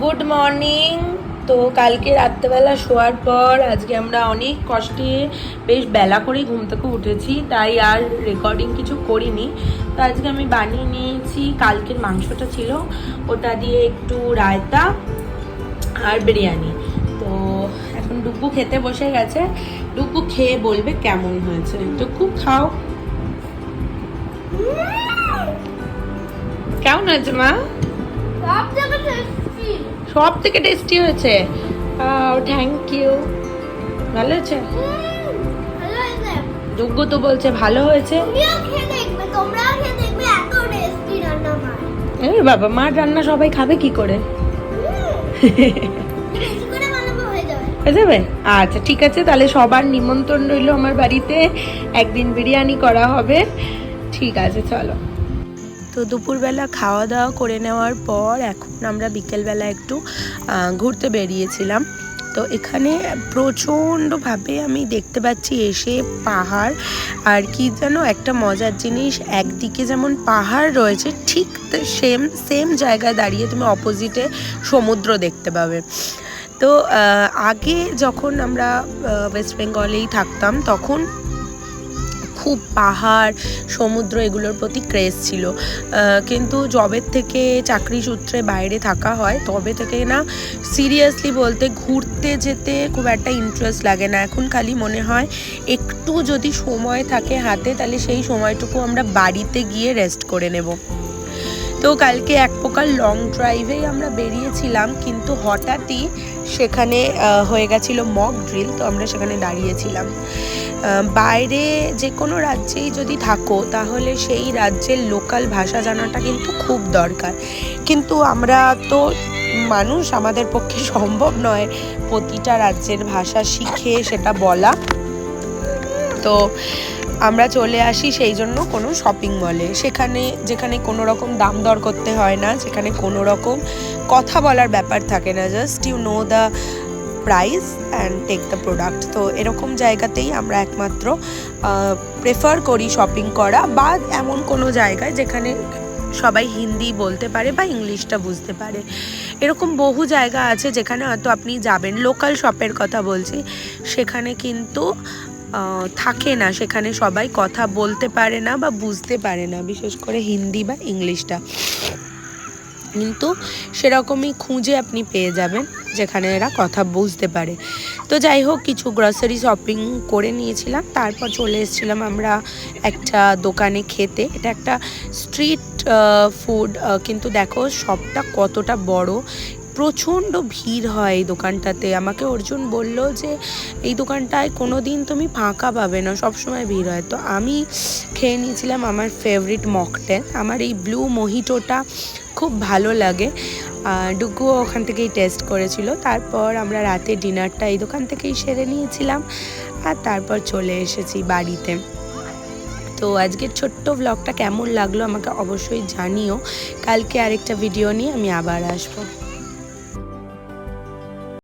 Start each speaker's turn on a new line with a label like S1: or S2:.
S1: Good morning তো কালকে রাত্রেবেলা শোয়ার পর আজকে আমরা অনেক কষ্টে বেশ বেলা করেই ঘুম থেকে উঠেছি, তাই আর রেকর্ডিং কিছু করিনি। তো আজকে আমি বানিয়ে নিয়েছি, কালকের মাংসটা ছিল, ওটা দিয়ে একটু রায়তা আর বিরিয়ানি। তো এখন ডুকু খেতে বসে গেছে। ডুকু খেয়ে বলবে কেমন হয়েছে। ডুকু, খাও। কেমন হয়েছে মা?
S2: সব থেকে টেস্টি
S1: হয়েছে। থ্যাংক ইউ ভালো হয়েছে? যোগ্য তো বলছে ভালো হয়েছে।
S2: হয়
S1: এই বাবা মার রান্না সবাই খাবে কি করে?
S2: যাবে?
S1: আচ্ছা ঠিক আছে, তাহলে সবার নিমন্ত্রণ রইল আমার বাড়িতে। একদিন বিরিয়ানি করা হবে। ঠিক আছে, চলো। তো দুপুরবেলা খাওয়া দাওয়া করে নেওয়ার পর এখন আমরা বিকেলবেলা একটু ঘুরতে বেরিয়েছিলাম। তো এখানে প্রচণ্ডভাবে আমি দেখতে পাচ্ছি এসে পাহাড় আর কি যেন একটা মজার জিনিস, একদিকে যেমন পাহাড় রয়েছে ঠিক সেম সেম জায়গায় দাঁড়িয়ে তুমি অপোজিটে সমুদ্র দেখতে পাবে। তো আগে যখন আমরা ওয়েস্ট বেঙ্গলেই থাকতাম তখন খুব পাহাড়, সমুদ্র এগুলোর প্রতি ক্রেজ ছিল। কিন্তু জবের থেকে চাকরি সূত্রে বাইরে থাকা হয়, তবে থেকে না সিরিয়াসলি বলতে ঘুরতে যেতে খুব একটা ইন্টারেস্ট লাগে না। এখন খালি মনে হয় একটু যদি সময় থাকে হাতে, তাহলে সেই সময়টুকু আমরা বাড়িতে গিয়ে রেস্ট করে নেব। তো কালকে এক প্রকার লং ড্রাইভেই আমরা বেরিয়েছিলাম, কিন্তু হঠাৎই সেখানে হয়ে গেছিল মক ড্রিল তো আমরা সেখানে দাঁড়িয়েছিলাম। বাইরে যে কোনো রাজ্যেই যদি থাকো, তাহলে সেই রাজ্যের লোকাল ভাষা জানাটা কিন্তু খুব দরকার। কিন্তু আমরা তো মানুষ, আমাদের পক্ষে সম্ভব নয় প্রতিটা রাজ্যের ভাষা শিখে সেটা বলা। তো আমরা চলে আসি সেই জন্য কোনো শপিং মলে সেখানে, যেখানে কোনো রকম দাম দর করতে হয় না যেখানে কোনো রকম কথা বলার ব্যাপার থাকে না। Just you know the price and take the product তো এরকম জায়গাতেই আমরা একমাত্র প্রেফার করি শপিং করা বা এমন কোনো জায়গায় যেখানে সবাই হিন্দি বলতে পারে বা ইংলিশটা বুঝতে পারে। এরকম বহু জায়গা আছে যেখানে হয়তো আপনি যাবেন। লোকাল শপের কথা বলছি। সেখানে কিন্তু থাকে না। সেখানে সবাই কথা বলতে পারে না বা বুঝতে পারে না, বিশেষ করে হিন্দি বা ইংলিশটা। কিন্তু সেরকমই খুঁজে আপনি পেয়ে যাবেন, যেখানে এরা কথা বুঝতে পারে। তো যাই হোক, কিছু গ্রসারি শপিং করে নিয়েছিলাম। তারপর চলে এসেছিলাম আমরা একটা দোকানে খেতে। এটা একটা স্ট্রিট ফুড কিন্তু দেখো সবটা কতটা বড়। প্রচণ্ড ভিড় হয় এই দোকানটাতে। আমাকে অর্জুন বলল যে, এই দোকানটায় কোনো দিন তুমি ফাঁকা পাবে না, সবসময় ভিড় হয়। তো আমি খেয়ে নিয়েছিলাম আমার ফেভারিট মকটেল আমার এই ব্লু মোহিটোটা খুব ভালো লাগে। ডুগুও ওখান থেকেই টেস্ট করেছিল। তারপর আমরা রাতে ডিনারটা এই দোকান থেকেই সেরে নিয়েছিলাম আর তারপর চলে এসেছি বাড়িতে। তো আজকের ছোট্ট ব্লগটা কেমন লাগল আমাকে অবশ্যই জানিও। কালকে আরেকটা ভিডিও নিয়ে আমি আবার আসব।